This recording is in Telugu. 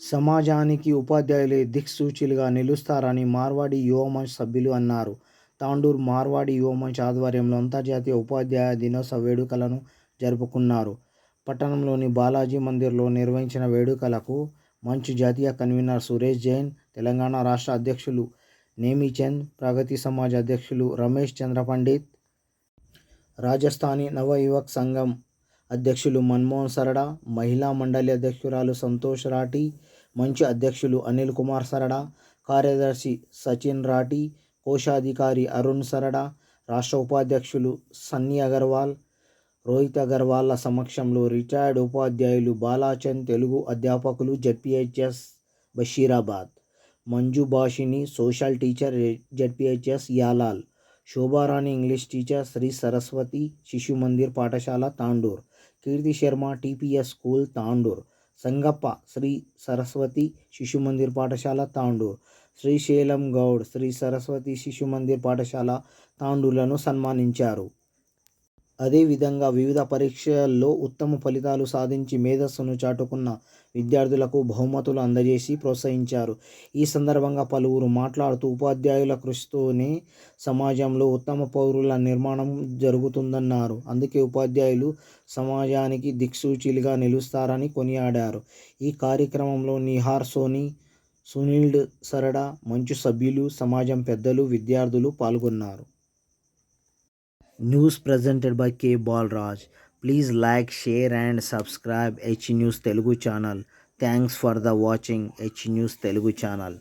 సమాజానికి ఉపాధ్యాయులే దిక్సూచిలుగా నిలుస్తారని మార్వాడి యువమంచ్ సభ్యులు అన్నారు. తాండూర్ మార్వాడి యువమంచ్ ఆధ్వర్యంలో అంతర్జాతీయ ఉపాధ్యాయ దినోత్సవ వేడుకలను జరుపుకున్నారు. పట్టణంలోని బాలాజీ మందిర్లో నిర్వహించిన వేడుకలకు మంచు జాతీయ కన్వీనర్ సురేష్ జైన్, తెలంగాణ రాష్ట్ర అధ్యక్షులు నేమిచంద్, ప్రగతి సమాజ్ అధ్యక్షులు రమేష్ చంద్ర పండిత్, రాజస్థానీ నవయువక్ సంఘం అధ్యక్షులు మన్మోహన్ సరడా, మహిళా మండలి అధ్యక్షురాలు సంతోష్ రాఠీ, మంచు అధ్యక్షులు అనిల్ కుమార్ సరడా, కార్యదర్శి సచిన్ రాఠీ, కోశాధికారి అరుణ్ సరడా, రాష్ట్ర ఉపాధ్యక్షులు సన్నీ అగర్వాల్, రోహిత్ అగర్వాల్ల సమక్షంలో రిటైర్డ్ ఉపాధ్యాయులు బాలాచంద్, తెలుగు అధ్యాపకులు ZPHS Basheerabad, Manju Bhashini social teacher ZPHS Yalal, Shobharani English teacher Shri Saraswati Shishu Mandir పాఠశాల తాండూర్, కీర్తి శర్మ టీపీఎస్ స్కూల్ తాండూర్, సంగప్ప శ్రీ సరస్వతి శిశు మందిర్ పాఠశాల తాండూర్, శ్రీశైలం గౌడ్ శ్రీ సరస్వతి శిశు మందిర్ పాఠశాల తాండూర్లను సన్మానించారు. అదేవిధంగా వివిధ పరీక్షల్లో ఉత్తమ ఫలితాలు సాధించి మేధస్సును చాటుకున్న విద్యార్థులకు బహుమతులు అందజేసి ప్రోత్సహించారు. ఈ సందర్భంగా పలువురు మాట్లాడుతూ ఉపాధ్యాయుల కృషితోనే సమాజంలో ఉత్తమ పౌరుల నిర్మాణం జరుగుతుందన్నారు. అందుకే ఉపాధ్యాయులు సమాజానికి దిక్సూచిలుగా నిలుస్తారని కొనియాడారు. ఈ కార్యక్రమంలో నిహార్ సోని, సునీల్ సరడా, మంచు సభ్యులు, సమాజం పెద్దలు, విద్యార్థులు పాల్గొన్నారు. News presented by K Balaraj. Please like, share and subscribe H news Telugu channel. Thanks for the watching H news Telugu channel.